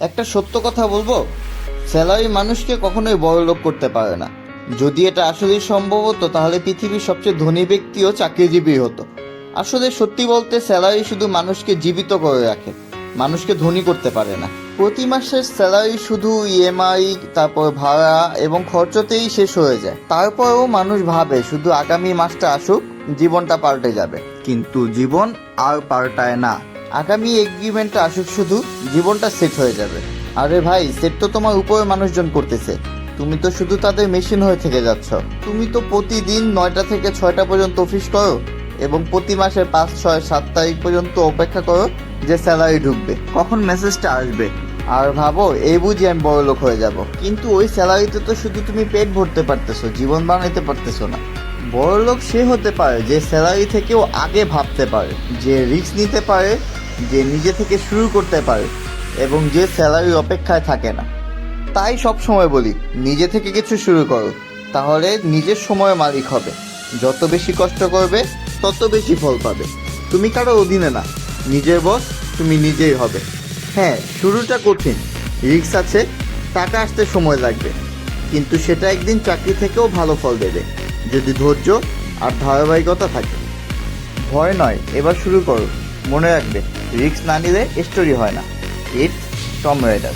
একটা সত্য কথা বলব? স্যালারি মানুষকে কখনোই বড় লোক করতে পারে না। যদি এটা আসলেই সম্ভব হতো, তাহলে পৃথিবীর সবচেয়ে ধনী ব্যক্তিও চাকরিজীবী হতো। আসলে সত্যি বলতে স্যালারি শুধু মানুষকে জীবিত করে রাখে, মানুষকে ধনী করতে পারে না। প্রতি মাসের স্যালারি শুধু ইএমআই, তারপর ভাড়া এবং খরচতেই শেষ হয়ে যায়। তারপরেও মানুষ ভাবে, শুধু আগামী মাসটা আসুক, জীবনটা পাল্টে যাবে। কিন্তু জীবন আর পাল্টায় না। আগামী এগ্রিমেন্টটা আসুক শুধু, জীবনটা সেট হয়ে যাবে। আরে ভাই সেট তো তোমার উপরে মানুষজন করতেছে। তুমি তো শুধু তাদের মেশিন হয়ে থেকে যাচ্ছ। তুমি তো প্রতিদিন নয়টা থেকে ছয়টা পর্যন্ত অফিস করো এবং প্রতি মাসের পাঁচ, ছয়, সাত তারিখ পর্যন্ত অপেক্ষা করো যে স্যালারি ঢুকবে। কখন মেসেজটা আসবে? আর ভাবো, এই বুঝি আমি বড় লোক হয়ে যাব। কিন্তু ওই স্যালারিতে তো শুধু তুমি পেট ভরতে পারতেছো, জীবন বানাইতে পারতেছো না। বড় লোক সে হতে পারে যে স্যালারি থেকেও আগে ভাবতে পারে, যে রিস্ক নিতে পারে, যে নিজে থেকে শুরু করতে পারে, এবং যে স্যালারি অপেক্ষায় থাকে না। তাই সব সময় বলি, নিজে থেকে কিছু শুরু করো, তাহলে নিজের সময় মালিক হবে। যত বেশি কষ্ট করবে, তত বেশি ফল পাবে। তুমি কারও অধীনে না, নিজের বস, তুমি নিজেই হবে। হ্যাঁ শুরুটা কঠিন। রিক্স আছে, টাকা আসতে সময় লাগবে। কিন্তু সেটা একদিন চাকরি থেকেও ভালো ফল দেবে, যদি ধৈর্য আর ধারাবাহিকতা থাকে। ভয় নয়, এবার শুরু করো। মনে রাখবে রিক্স না নিলে স্টোরি হয় না। It's Tom rider